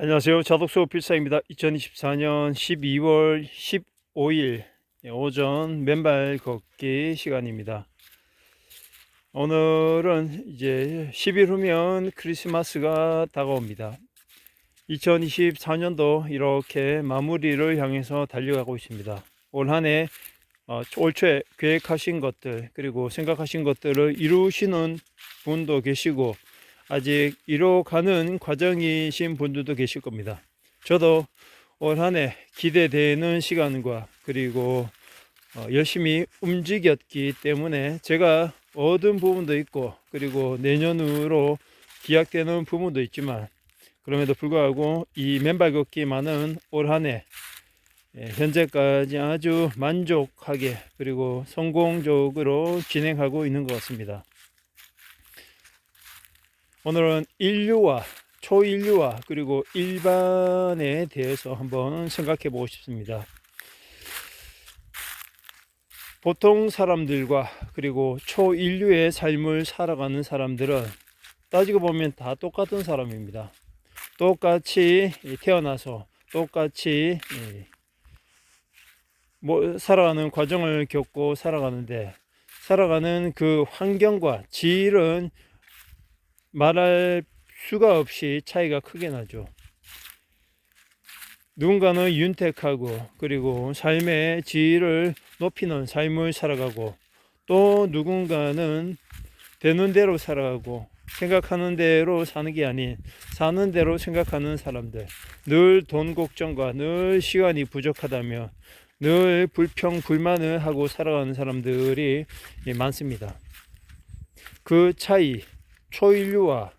안녕하세요. 자독수 필사입니다. 2024년 12월 15일 오전 맨발 걷기 시간입니다. 오늘은 이제 10일 후면 크리스마스가 다가옵니다. 2024년도 이렇게 마무리를 향해서 달려가고 있습니다. 올 한해 어, 올 초에 계획하신 것들 그리고 생각하신 것들을 이루시는 분도 계시고 아직 이뤄가는 과정이신 분들도 계실 겁니다. 저도 올 한 해 기대되는 시간과 그리고 어, 열심히 움직였기 때문에 제가 얻은 부분도 있고 그리고 내년으로 기약되는 부분도 있지만 그럼에도 불구하고 이 맨발 걷기만은 올 한 해 현재까지 아주 만족하게 그리고 성공적으로 진행하고 있는 것 같습니다. 오늘은 인류와 초인류와 그리고 일반에 대해서 한번 생각해 보고 싶습니다. 보통 사람들과 그리고 초인류의 삶을 살아가는 사람들은 따지고 보면 다 똑같은 사람입니다. 똑같이 태어나서 똑같이 뭐 살아가는 과정을 겪고 살아가는데 살아가는 그 환경과 질은 말할 수가 없이 차이가 크게 나죠. 누군가는 윤택하고 그리고 삶의 질을 높이는 삶을 살아가고 또 누군가는 되는 대로 살아가고 생각하는 대로 사는 게 아닌 사는 대로 생각하는 사람들 늘 돈 걱정과 늘 시간이 부족하다며 늘 불평 불만을 하고 살아가는 사람들이 많습니다. 그 차이 초인류와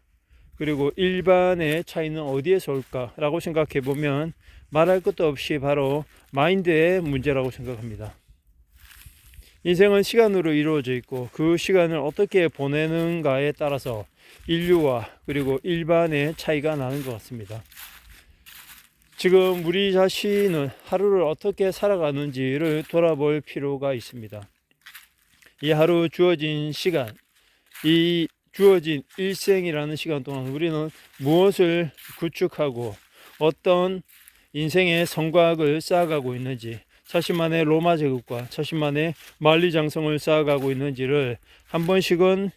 그리고 일반의 차이는 어디에서 올까라고 생각해 보면 말할 것도 없이 바로 마인드의 문제라고 생각합니다. 인생은 시간으로 이루어져 있고 그 시간을 어떻게 보내는가에 따라서 인류와 그리고 일반의 차이가 나는 것 같습니다. 지금 우리 자신은 하루를 어떻게 살아가는지를 돌아볼 필요가 있습니다. 이 하루 주어진 시간, 이 주어진 일생이라는 시간 동안 우리는 무엇을 구축하고 어떤 인생의 성곽을 쌓아가고 있는지 자신만의 로마 제국과 자신만의 만리장성을 쌓아가고 있는지를 한 번씩은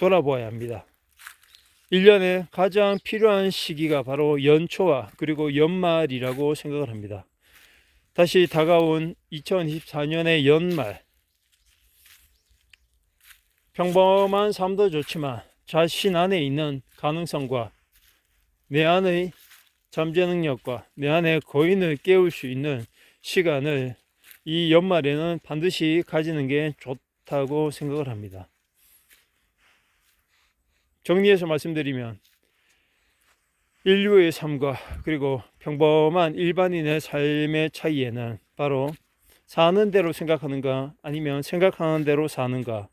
돌아보아야 합니다. 1년에 가장 필요한 시기가 바로 연초와 그리고 연말이라고 생각을 합니다. 다시 다가온 2024년의 연말 평범한 삶도 좋지만 자신 안에 있는 가능성과 내 안의 잠재 능력과 내 안의 고인을 깨울 수 있는 시간을 이 연말에는 반드시 가지는 게 좋다고 생각을 합니다. 정리해서 말씀드리면 인류의 삶과 그리고 평범한 일반인의 삶의 차이에는 바로 사는 대로 생각하는가 아니면 생각하는 대로 사는가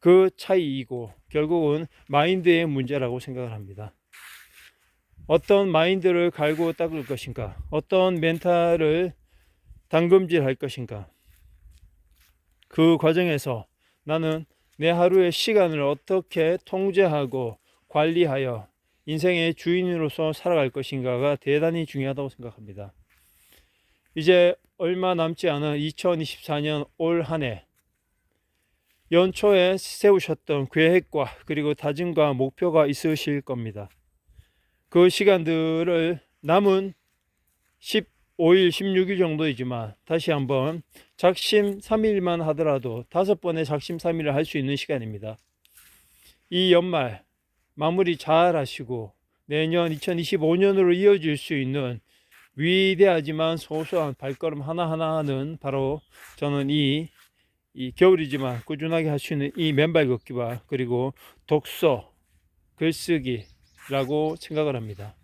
그 차이이고 결국은 마인드의 문제라고 생각을 합니다. 어떤 마인드를 갈고 닦을 것인가, 어떤 멘탈을 당금질 할 것인가. 그 과정에서 나는 내 하루의 시간을 어떻게 통제하고 관리하여 인생의 주인으로서 살아갈 것인가가 대단히 중요하다고 생각합니다. 이제 얼마 남지 않은 2024년 올 한 해 연초에 세우셨던 계획과 그리고 다짐과 목표가 있으실 겁니다. 그 시간들을 남은 15일, 16일 정도이지만 다시 한번 작심 3일만 하더라도 다섯 번의 작심 3일을 할 수 있는 시간입니다. 이 연말 마무리 잘 하시고 내년 2025년으로 이어질 수 있는 위대하지만 소소한 발걸음 하나하나는 바로 저는 이 이 겨울이지만 꾸준하게 할 수 있는 이 맨발 걷기와 그리고 독서, 글쓰기라고 생각을 합니다.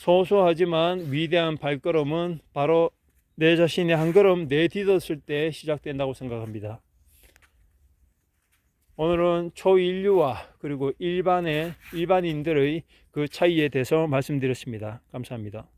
소소하지만 위대한 발걸음은 바로 내 자신이 한 걸음 내딛었을 때 시작된다고 생각합니다. 오늘은 초인류와 그리고 일반의 일반인들의 그 차이에 대해서 말씀드렸습니다. 감사합니다.